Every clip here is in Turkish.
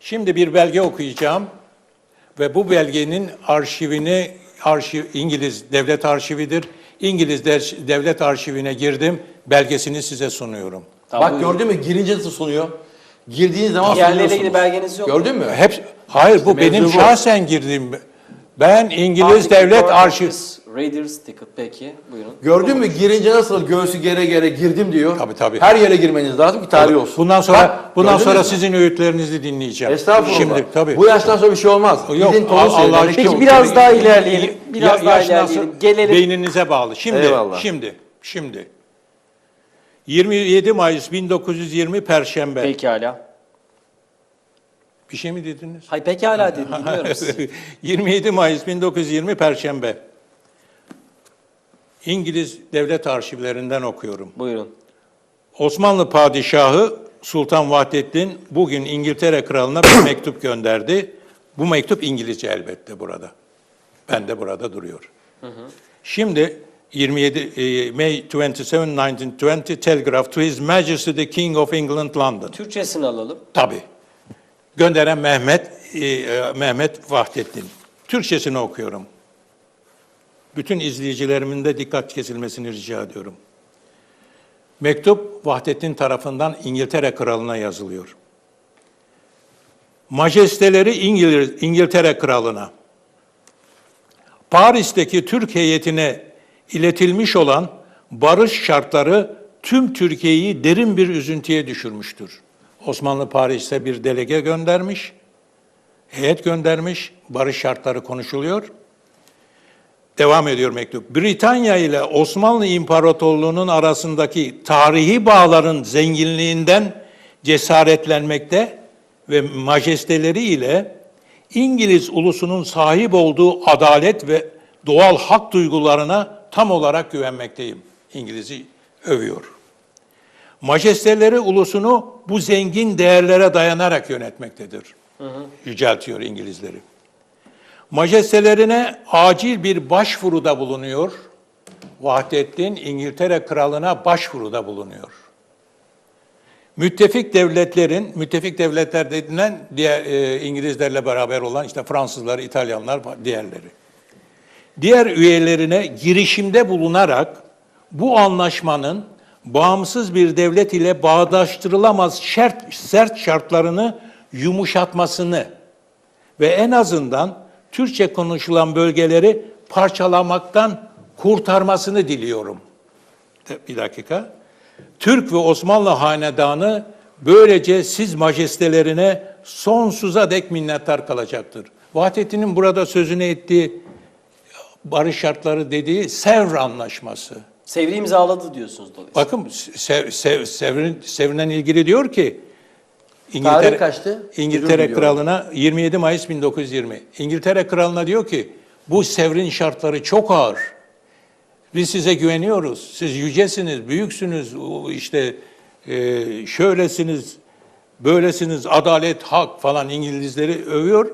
Şimdi bir belge okuyacağım ve bu belgenin arşivini arşiv İngiliz Devlet Arşividir. İngiliz de- Devlet Arşivine girdim. Belgesini size sunuyorum. Tamam, Bak gördün mü girince nasıl sunuyor? Girdiğiniz zaman Diğerleriyle ilgili belgeniz yok? Gördün mü? Hep hayır bu mevzu benim bu. şahsen girdiğim. Ben İngiliz Arctic Devlet Records, Arşiv Raiders ticket peki buyurun. Gördün mü girince nasıl göğsü gere gere girdim diyor. Tabii, tabii. Her yere girmeniz lazım ki tarih olsun. Bundan sonra Bak, bundan gördünüz sonra mü? sizin öğütlerinizi dinleyeceğim. Estağfurullah. Şimdi tabii. Bu yaştan sonra bir şey olmaz. Yok, Gidin Allah tonu söyleyin. aşkına. Peki, Yok, biraz tabii. daha ilerleyelim. Biraz Ya- daha ilerleyelim. Gelelim. Beyninize bağlı. Şimdi, Eyvallah. şimdi, şimdi. 27 Mayıs 1920 Perşembe. Pekala. Bir şey mi dediniz? Hay pekala dedim dinliyorum sizi. 27 Mayıs 1920 Perşembe. İngiliz Devlet Arşivlerinden okuyorum. Buyurun. Osmanlı Padişahı Sultan Vahdettin bugün İngiltere Kralı'na bir mektup gönderdi. Bu mektup İngilizce elbette burada. Ben de burada duruyor. Şimdi 27 e, May 27, 1920 Telegraph to His Majesty the King of England London. Türkçesini alalım. Tabii. Gönderen Mehmet e, e, Mehmet Vahdettin. Türkçesini okuyorum. Bütün izleyicilerimin de dikkat kesilmesini rica ediyorum. Mektup Vahdettin tarafından İngiltere Kralı'na yazılıyor. Majesteleri İngiliz, İngiltere Kralı'na, Paris'teki Türk heyetine iletilmiş olan barış şartları tüm Türkiye'yi derin bir üzüntüye düşürmüştür. Osmanlı Paris'e bir delege göndermiş, heyet göndermiş, barış şartları konuşuluyor. Devam ediyor mektup. Britanya ile Osmanlı İmparatorluğu'nun arasındaki tarihi bağların zenginliğinden cesaretlenmekte ve majesteleri ile İngiliz ulusunun sahip olduğu adalet ve doğal hak duygularına tam olarak güvenmekteyim. İngiliz'i övüyor. Majesteleri ulusunu bu zengin değerlere dayanarak yönetmektedir. Yüceltiyor İngilizleri. Majestelerine acil bir başvuruda bulunuyor. Vahdettin İngiltere kralına başvuruda bulunuyor. Müttefik devletlerin, müttefik devletler dediğinden diğer e, İngilizlerle beraber olan işte Fransızlar, İtalyanlar, diğerleri. Diğer üyelerine girişimde bulunarak bu anlaşmanın bağımsız bir devlet ile bağdaştırılamaz şart, sert şartlarını yumuşatmasını ve en azından Türkçe konuşulan bölgeleri parçalamaktan kurtarmasını diliyorum. Bir dakika. Türk ve Osmanlı hanedanı böylece siz majestelerine sonsuza dek minnettar kalacaktır. Vahdettin'in burada sözünü ettiği barış şartları dediği Sevr Anlaşması. Sevri imzaladı diyorsunuz dolayısıyla. Bakın Sev, Sev, Sevr'in, Sevr'den ilgili diyor ki Tarih kaçtı? İngiltere. Kralına 27 Mayıs 1920. İngiltere Kralına diyor ki bu Sevr'in şartları çok ağır. Biz size güveniyoruz. Siz yücesiniz, büyüksünüz, işte e, şöylesiniz, böylesiniz, adalet, hak falan İngilizleri övüyor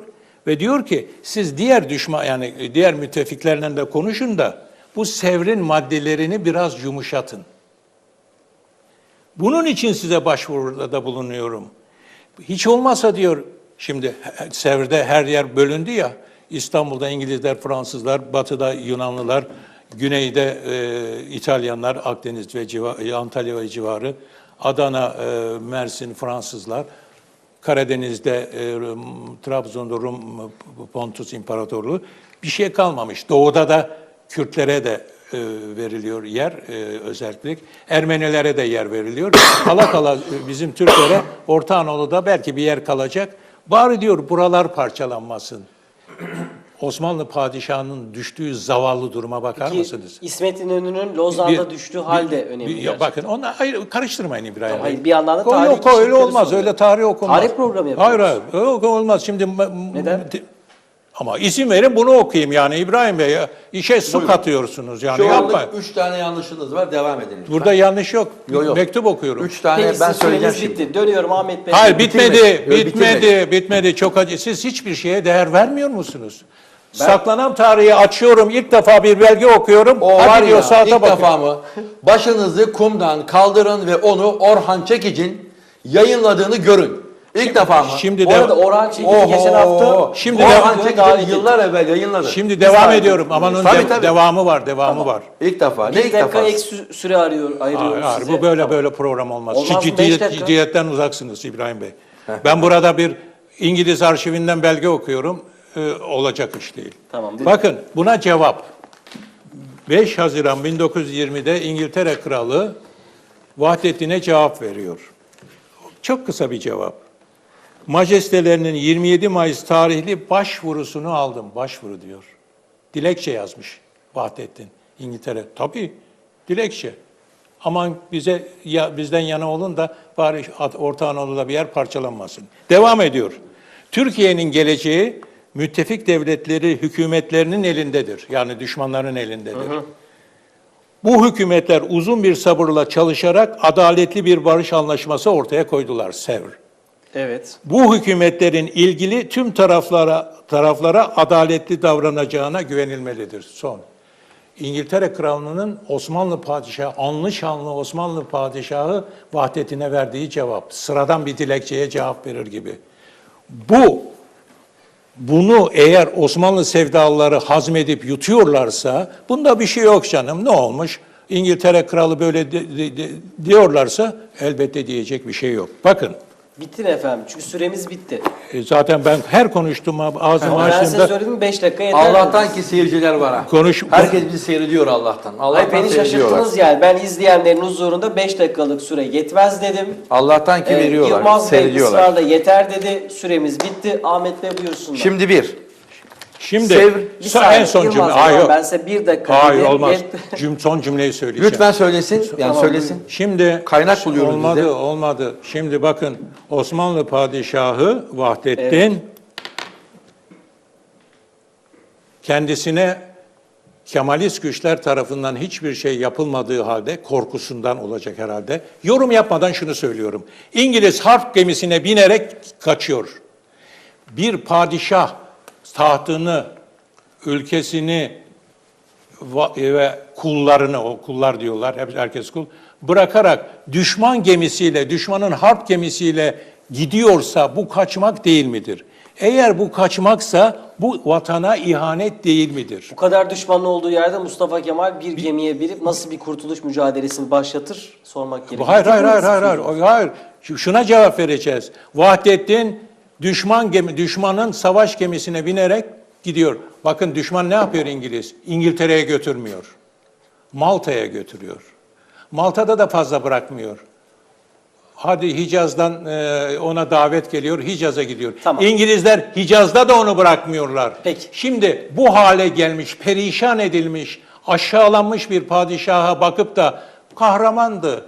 ve diyor ki siz diğer düşman yani diğer müttefiklerle de konuşun da bu Sevr'in maddelerini biraz yumuşatın. Bunun için size başvuruda da bulunuyorum. Hiç olmazsa diyor, şimdi Sevr'de her yer bölündü ya, İstanbul'da İngilizler, Fransızlar, batıda Yunanlılar, güneyde e, İtalyanlar, Akdeniz ve civa, e, Antalya ve civarı, Adana, e, Mersin, Fransızlar, Karadeniz'de, e, Trabzon'da Rum Pontus İmparatorluğu bir şey kalmamış. Doğuda da Kürtlere de e, veriliyor yer, e, özellik. Ermenilere de yer veriliyor. Kala kala e, bizim Türklere Orta Anadolu'da belki bir yer kalacak. Bari diyor buralar parçalanmasın. Osmanlı padişahının düştüğü zavallı duruma bakar Ki mısınız? İsmet İnönü'nün Lozan'da düştüğü hal de önemli. bir- ya bakın onu hayır, karıştırmayın İbrahim Bey. hayır, bir yandan da tarih Yok öyle olmaz. soruyor. Öyle tarih okunmaz. Tarih programı yapıyoruz. Hayır hayır. Yok olmaz. Şimdi Neden? Ama izin verin bunu okuyayım yani İbrahim Bey. İşe su katıyorsunuz yani Şu yapma. anlık üç tane yanlışınız var. Devam edin. lütfen. Burada yanlış yok. Yok, yok. Mektup okuyorum. Üç tane Peki ben söyleyeceğim şimdi. bitti. Dönüyorum Ahmet Bey. Hayır bitmedi, bitmedi, bitirmedi. bitmedi. Çok acı. Siz hiçbir şeye değer vermiyor musunuz? Saklanan tarihi açıyorum. ilk defa bir belge okuyorum. O Hadi var diyor ya saate ilk bakıyor. defa mı? Başınızı kumdan kaldırın ve onu Orhan Çekic'in yayınladığını görün. İlk defa mı? Şimdi Bu de, arada Orhan Çelik'i Oho! geçen hafta Şimdi Orhan ettik. yıllar evvel yayınladı. şimdi devam saniye. ediyorum ama onun Tabii, de- tabii. devamı var, devamı var. İlk defa. Ne Bir ilk dakika defa? ek sü- süre arıyor, ayırıyorum Hayır, size. bu böyle Tamam. böyle program olmaz. Olmaz ciddiyet, dakika. ciddiyetten uzaksınız İbrahim Bey. ben burada bir İngiliz arşivinden belge okuyorum. Ee, olacak iş değil. Tamam, buyurun. Bakın buna cevap. 5 Haziran 1920'de İngiltere Kralı Vahdettin'e cevap veriyor. Çok kısa bir cevap. Majestelerinin 27 Mayıs tarihli başvurusunu aldım. Başvuru diyor. Dilekçe yazmış Vahdettin İngiltere. Tabii dilekçe. Aman bize ya bizden yana olun da bari Orta Anadolu'da bir yer parçalanmasın. Devam ediyor. Türkiye'nin geleceği müttefik devletleri hükümetlerinin elindedir. Yani düşmanların elindedir. Bu hükümetler uzun bir sabırla çalışarak adaletli bir barış anlaşması ortaya koydular Sevr. Evet. Bu hükümetlerin ilgili tüm taraflara taraflara adaletli davranacağına güvenilmelidir. Son. İngiltere Krallığı'nın Osmanlı padişahı, anlı şanlı Osmanlı padişahı Vahdettin'e verdiği cevap. Sıradan bir dilekçeye cevap verir gibi. Bu bunu eğer Osmanlı sevdalıları hazmedip yutuyorlarsa bunda bir şey yok canım ne olmuş? İngiltere kralı böyle de- de- de- diyorlarsa elbette diyecek bir şey yok. Bakın Bitti mi efendim? Çünkü süremiz bitti. e, zaten ben her konuştuğum ağzımı ben size açtığımda söyledim 5 dakika yeter. Allah'tan ki seyirciler var ha. Konuş- Herkes bizi seyrediyor Allah'tan. Hayır Allah'tan beni seyrediyorlar. şaşırttınız yani. Ben izleyenlerin huzurunda 5 dakikalık süre yetmez dedim. Allah'tan ki Ee, veriyorlar, Yılmaz Bey seyrediyorlar. ısrarla yeter dedi. Süremiz bitti. Ahmet Bey buyursunlar. Şimdi bir, şimdi Sevr- bir sa- saniye, en son cümle. Hayır, yok. ben size bir dakika Hayır dedim. olmaz. Yet- Cüm, son cümleyi söyleyeceğim. lütfen söylesin, yani Tamam, söylesin. Şimdi Kaynak buluyoruz olmadı, de. olmadı. Şimdi bakın Osmanlı padişahı Vahdettin kendisine Kemalist güçler tarafından hiçbir şey yapılmadığı halde korkusundan olacak herhalde. Yorum yapmadan şunu söylüyorum. İngiliz harp gemisine binerek kaçıyor. Bir padişah tahtını, ülkesini ve kullarını, o kullar diyorlar, hep herkes kul, bırakarak düşman gemisiyle, düşmanın harp gemisiyle gidiyorsa bu kaçmak değil midir? Eğer bu kaçmaksa bu vatana ihanet değil midir? Bu kadar düşmanlı olduğu yerde Mustafa Kemal bir gemiye binip nasıl bir kurtuluş mücadelesini başlatır sormak gerekiyor. Hayır, hayır, hayır, hayır, hayır, hayır, hayır. Şu- Şuna cevap vereceğiz. Vahdettin düşman gemi, düşmanın savaş gemisine binerek gidiyor. Bakın düşman ne yapıyor İngiliz? İngiltere'ye götürmüyor. Malta'ya götürüyor. Malta'da da fazla bırakmıyor. Hadi Hicaz'dan e, ona davet geliyor, Hicaz'a gidiyor. Tamam. İngilizler Hicaz'da da onu bırakmıyorlar. Peki. Şimdi bu hale gelmiş, perişan edilmiş, aşağılanmış bir padişaha bakıp da kahramandı,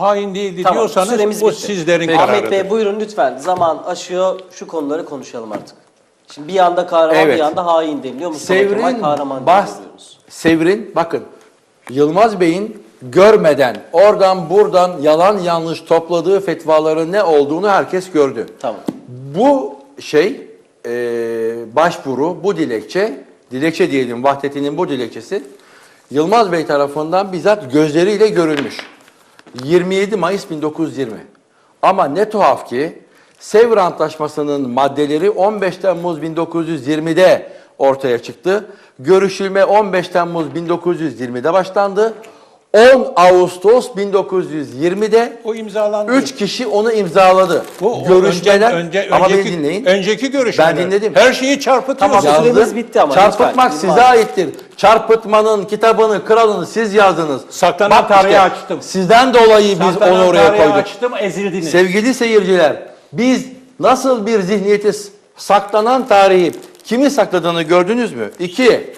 hain değildi Tamam, diyorsanız süremiz bu bitti. sizlerin Ahmet kararıdır. Bey buyurun lütfen. Zaman aşıyor. Şu konuları konuşalım artık. Şimdi bir yanda kahraman Evet. bir yanda hain deniliyor. Mustafa Kemal Sevr'in kahraman deniliyoruz. Sevr'in bakın Yılmaz Bey'in görmeden oradan buradan yalan yanlış topladığı fetvaların ne olduğunu herkes gördü. Tamam. Bu şey e, başvuru, bu dilekçe, dilekçe diyelim Vahdettin'in bu dilekçesi Yılmaz Bey tarafından bizzat gözleriyle görülmüş. 27 Mayıs 1920. Ama ne tuhaf ki Sevr Antlaşması'nın maddeleri 15 Temmuz 1920'de ortaya çıktı. Görüşülme 15 Temmuz 1920'de başlandı. 10 Ağustos 1920'de O imzalandı. 3 kişi onu imzaladı. Bu o Görüşmeler önce, önce, ama beni önceki, dinleyin. önceki görüşmeler. Ben dinledim. Her şeyi çarpıtıyorsunuz. Tamam, süremiz bitti ama Çarpıtmak lütfen. size aittir. Çarpıtmanın kitabını, kralını siz yazdınız. Saklanan tarihi açtım. Sizden dolayı biz Saklanan onu oraya tarihi koyduk. açtım, ezildiniz. Sevgili seyirciler, biz nasıl bir zihniyeti saklanan tarihi kimi sakladığını gördünüz mü? İki,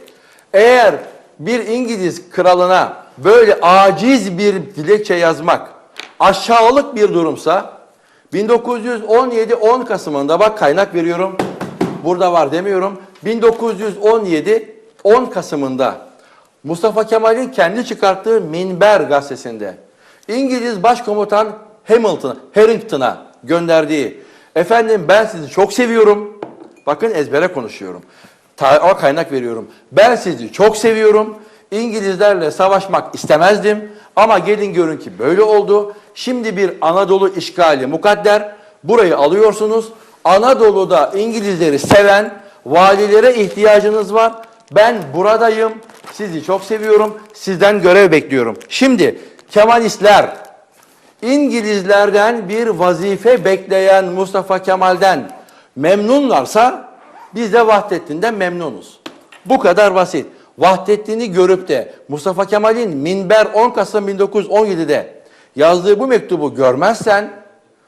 eğer bir İngiliz kralına böyle aciz bir dilekçe yazmak aşağılık bir durumsa 1917 10 Kasım'ında bak kaynak veriyorum. Burada var demiyorum. 1917 10 Kasım'ında Mustafa Kemal'in kendi çıkarttığı Minber gazetesinde İngiliz Başkomutan Hamilton, Harrington'a gönderdiği efendim ben sizi çok seviyorum. Bakın ezbere konuşuyorum. Ta o kaynak veriyorum. Ben sizi çok seviyorum. İngilizlerle savaşmak istemezdim ama gelin görün ki böyle oldu. Şimdi bir Anadolu işgali mukadder. burayı alıyorsunuz. Anadolu'da İngilizleri seven valilere ihtiyacınız var. Ben buradayım. Sizi çok seviyorum. Sizden görev bekliyorum. Şimdi Kemalistler İngilizlerden bir vazife bekleyen Mustafa Kemal'den memnunlarsa biz de Vahdettin'den memnunuz. Bu kadar basit. Vahdettin'i görüp de Mustafa Kemal'in Minber 10 Kasım 1917'de yazdığı bu mektubu görmezsen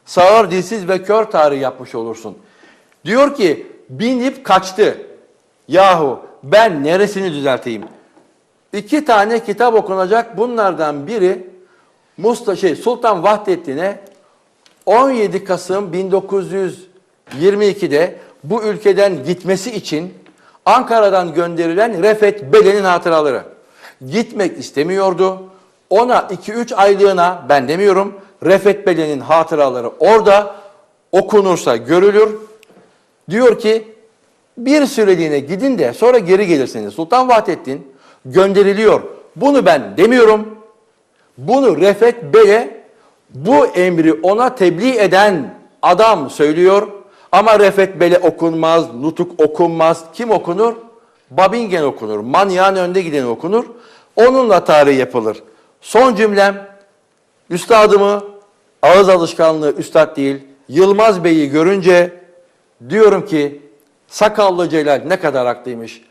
sağır dilsiz ve kör tarih yapmış olursun. Diyor ki binip kaçtı. Yahu ben neresini düzelteyim? İki tane kitap okunacak. Bunlardan biri Musta şey Sultan Vahdettin'e 17 Kasım 1922'de bu ülkeden gitmesi için Ankara'dan gönderilen Refet Belen'in hatıraları. Gitmek istemiyordu. Ona 2-3 aylığına ben demiyorum Refet Belen'in hatıraları orada okunursa görülür. Diyor ki bir süreliğine gidin de sonra geri gelirsiniz. Sultan Vahdettin gönderiliyor. Bunu ben demiyorum. Bunu Refet Bey'e bu emri ona tebliğ eden adam söylüyor. Ama Refet Bey'e okunmaz, nutuk okunmaz. Kim okunur? Babingen okunur. Manyağın önde giden okunur. Onunla tarih yapılır. Son cümlem, üstadımı ağız alışkanlığı üstad değil, Yılmaz Bey'i görünce diyorum ki sakallı Celal ne kadar haklıymış.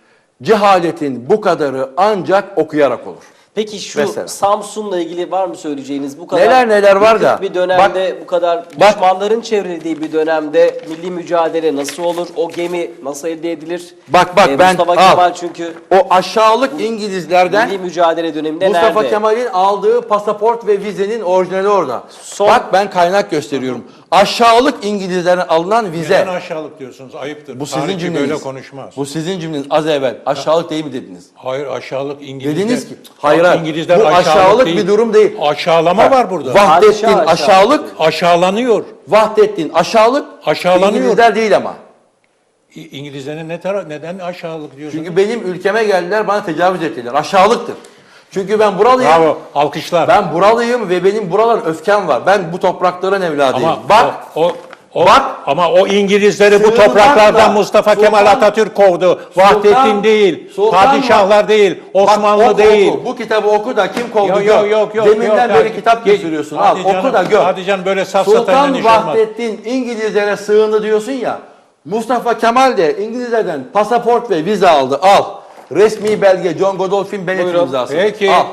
Cehaletin bu kadarı ancak okuyarak olur. Peki şu Mesela. Samsun'la ilgili var mı söyleyeceğiniz? Bu kadar Neler neler var da. Bir dönemde bu kadar bak. düşmanların çevrildiği bir dönemde milli mücadele nasıl olur? O gemi nasıl elde edilir? Bak, bak, Ee, ben- Mustafa al. Kemal çünkü O aşağılık İngilizlerden milli mücadele döneminde Mustafa nerede? Kemal'in aldığı pasaport ve vizenin orijinali orada. Son- Bak ben kaynak gösteriyorum. Aşağılık İngilizlerden alınan vize. Neden aşağılık diyorsunuz? Ayıptır. Bu sizin Tarihçi cümleniz. böyle konuşmaz. Bu sizin cümleniz az evvel. Aşağılık değil mi dediniz? Hayır aşağılık İngilizler. Dediniz ki hayır hayır. İngilizler Bu aşağılık değil. bir durum değil. Aşağılama Ha, var burada. Vahdettin aşağılık, Aşağılanıyor. Vahdettin aşağılık. Aşağılanıyor. İngilizler değil ama. İ- İngilizlerin ne tara neden aşağılık diyorsunuz? Çünkü benim ülkeme geldiler bana tecavüz ettiler. Aşağılıktır. Çünkü ben buralıyım. Bravo. Alkışlar. Ben buralıyım ve benim buralar öfkem var. Ben bu toprakların evladıyım. ama Bak o, o, o- Bak. ama o İngilizleri bu topraklardan Mustafa Sultan- Kemal Atatürk kovdu. Vahdettin değil, Sultan- padişahlar değil, Bak, Osmanlı oku, değil. oku. Bu kitabı oku da kim kovdu Yok yok yok yok. Deminden yok, beri ya. kitap Ge- gösteriyorsun. Al Hadi oku canım, da gör. Hadi canım böyle safsatadan Sultan iş olmaz. Vahdettin İngilizlere sığındı diyorsun ya. Mustafa Kemal de İngilizlerden pasaport ve vize aldı. Al. Resmi belge John Godolphin Bennett Buyurun. imzası. Peki. Al.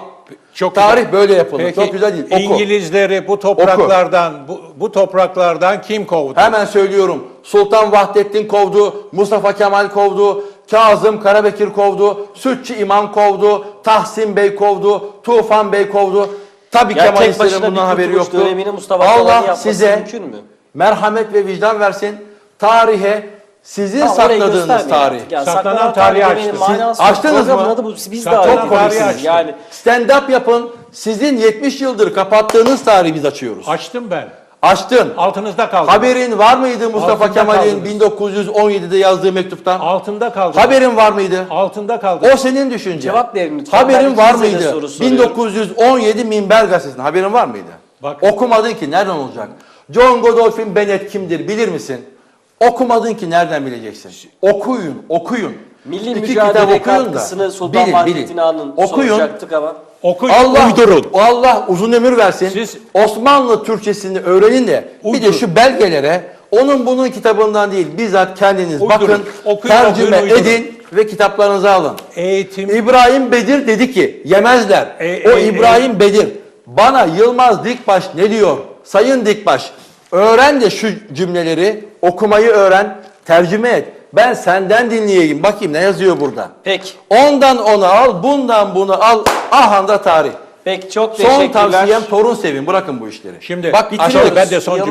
Çok Tarih güzel. böyle yapılır. Peki, Çok güzel değil. Oku. İngilizleri bu topraklardan bu, bu topraklardan kim kovdu? Hemen söylüyorum. Sultan Vahdettin kovdu, Mustafa Kemal kovdu, Kazım Karabekir kovdu, Sütçü İmam kovdu, Tahsin Bey kovdu, Tufan Bey kovdu. Tabii Ya tek Kemalistlerin başına bundan haberi yoktu. Allah size mümkün mü? merhamet ve vicdan versin. Tarihe sizin Ha, orayı sakladığınız tarih. artık ya. Saklanan tarihi tarihi açtı. manası Siz açtınız mı? adı bu. Biz Saklanan. Çok tarihi komiksiniz. açtı. Yani Stand-up yapın. Sizin 70 yıldır kapattığınız tarihi biz açıyoruz. Açtım ben. Açtın. Altınızda kaldı. Haberin var mıydı Mustafa Altında Kemal'in kaldınız. 1917'de yazdığı mektuptan? Altında kaldı. Haberin var mıydı? Altında kaldı. O senin düşüncen. Cevap verin lütfen. Ben Haberin var ikinize de mıydı? soru soruyorum. 1917 Minber Gazetesi'nin haberin var mıydı? Bak. Okumadın ki nereden olacak? John Godolphin Bennett kimdir bilir misin? Okumadın ki nereden bileceksin? Okuyun, okuyun. milli İki mücadele okuyun da. katkısını Sultan Bilin, Vahdettin bilin. Han'ın Okuyun. soracaktık ama. Okuyun, Allah uydurun. Allah uzun ömür versin. Siz- Osmanlı Türkçesini öğrenin de bir de Uydurun. şu belgelere onun bunun kitabından değil bizzat kendiniz Uydurun. bakın Okuyun, tercüme okuyun, uydurun. edin ve kitaplarınızı alın. Eğitim İbrahim Bedir dedi ki yemezler. E, o e, İbrahim Bedir bana Yılmaz Dikbaş ne diyor? Sayın Dikbaş öğren de şu cümleleri okumayı öğren tercüme et. Ben senden dinleyeyim bakayım ne yazıyor burada. Peki. Ondan onu al bundan bunu al ahanda tarih. Peki çok Son teşekkürler. tavsiyem torun sevin bırakın bu işleri. Şimdi Bak bitiriyoruz. aşağıda Ben de son cümle